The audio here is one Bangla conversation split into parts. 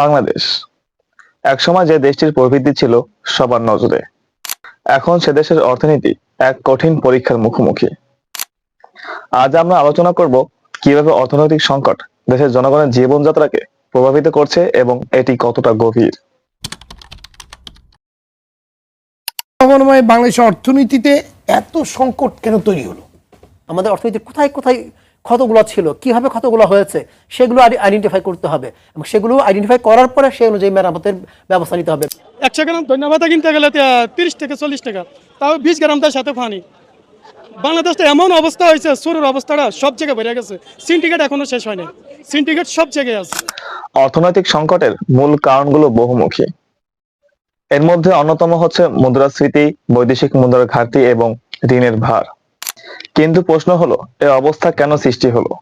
বাংলাদেশ। একসময় যে দেশটির প্রবৃদ্ধি ছিল সবার নজরে। এখন সে দেশের অর্থনীতি এক কঠিন পরীক্ষার মুখোমুখি। আজ আমরা আলোচনা করব কীভাবে অর্থনৈতিক সংকট দেশের জনগণের জীবনযাত্রাকে প্রভাবিত করছে এবং এটি কতটা গভীর। মনোময় বাংলাদেশের অর্থনীতিতে এত সংকট কেন তৈরি হলো? আমাদের অর্থনীতি কোথায় কোথায় ক্ষতগুলো ছিল কীভাবে ক্ষতগুলো হয়েছে সেগুলো আইডেন্টিফাই করতে হবে এবং সেগুলো আইডেন্টিফাই করার পরে সেই অনুযায়ী মেরামতের ব্যবস্থা নিতে হবে। একশো গ্রাম ধন্যবাদ কিনতে গেলে তিরিশ থেকে চল্লিশ টাকা তাও বিশ গ্রাম তার সাথে পানি বাংলাদেশটা এমন অবস্থা হয়েছে শুরুর অবস্থাটা সব জায়গায় বেড়ে গেছে সিন্ডিকেট এখনও শেষ হয়নি সিন্ডিকেট সব জায়গায় আছে। অর্থনৈতিক সংকটের মূল কারণগুলো বহুমুখী। এর মধ্যে অন্যতম হচ্ছে মুদ্রাস্ফীতি বৈদেশিক মুদ্রার ঘাটতি এবং ঋণের ভার। কিন্তু প্রশ্ন হলো এই অবস্থা কেন সৃষ্টি হলো?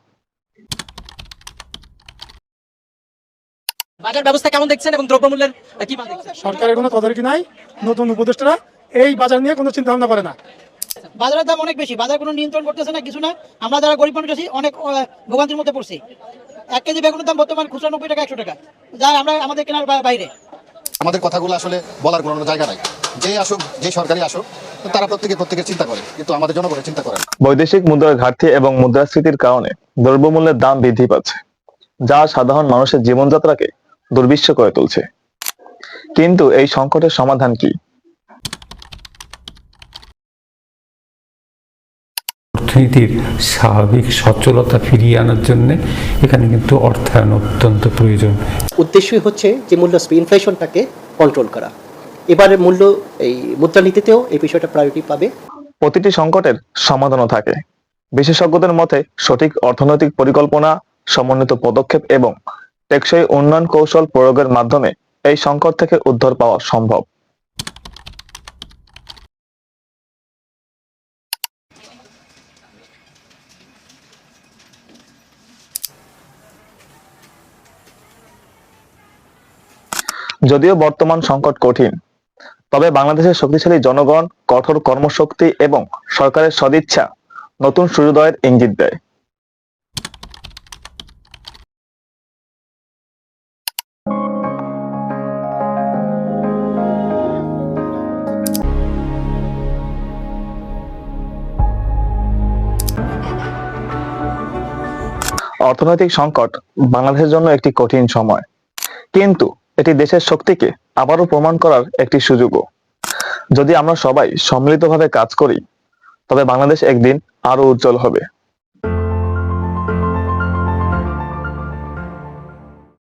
বাজার ব্যবস্থা কেমন দেখছেন এবং দ্রব্যমূল্যের কি মান দেখছেন? সরকারের কোনো তদারকি নাই নতুন উপদেষ্টারা এই বাজার নিয়ে কোনো চিন্তা ভাবনা করে না। বাজারের দাম অনেক বেশি বাজার কোনো নিয়ন্ত্রণ করতেছে না কিছু না আমরা যারা গরিব মানুষ আছি অনেক আহ, ভোগান্তির মধ্যে পড়ছি। এক কেজি বেগুনের দাম বর্তমান খুচরা নব্বই টাকা একশো টাকা। যা আমরা আমাদের কেনার বাইরে। আমাদের কথাগুলো আসলে বলার কোনো জায়গা নাই। যে আসুক যে সরকারি আসুক তারা প্রত্যেকে প্রত্যেকের চিন্তা করে কিন্তু আমাদের জনগণের চিন্তা করে। বৈদেশিক মুদ্রার ঘাটতি এবং মুদ্রাস্ফীতির কারণে দ্রব্যমূল্যের দাম বৃদ্ধি পাচ্ছে যা সাধারণ মানুষের জীবনযাত্রাকে দুর্বিশ্ব করে তুলছে। কিন্তু এই সংকটের সমাধান কি? অর্থনীতির স্বাভাবিক সচ্ছলতা ফিরিয়ে আনার জন্য এখানে কিন্তু অর্থায়ন অত্যন্ত প্রয়োজন। উদ্দেশ্যই হচ্ছে যে মূল্যস্ফীতি ইনফ্লেশনটাকে কন্ট্রোল করা। এবারে মূল্য এই মুদ্রানীতিতেও এই বিষয়টা প্রায়োরিটি পাবে। প্রতিটি সংকটের সমাধানও থাকে। বিশেষজ্ঞদের মতে, সঠিক অর্থনৈতিক পরিকল্পনা, সমন্বিত পদক্ষেপ এবং টেকসই উন্নয়ন কৌশল প্রয়োগের মাধ্যমে এই সংকট থেকে উদ্ধার পাওয়া সম্ভব। যদিও বর্তমান সংকট কঠিন তবে বাংলাদেশের শক্তিশালী জনগণ, কঠোর কর্মশক্তি এবং সরকারের সদিচ্ছা নতুন সূর্যোদয়ের ইঙ্গিত দেয়। অর্থনৈতিক সংকট বাংলাদেশের জন্য একটি কঠিন সময়। কিন্তু এটি দেশের শক্তিকে আবারও প্রমাণ করার একটি সুযোগও। যদি আমরা সবাই সম্মিলিতভাবে কাজ করি, তবে বাংলাদেশ একদিন আরও উজ্জ্বল হবে।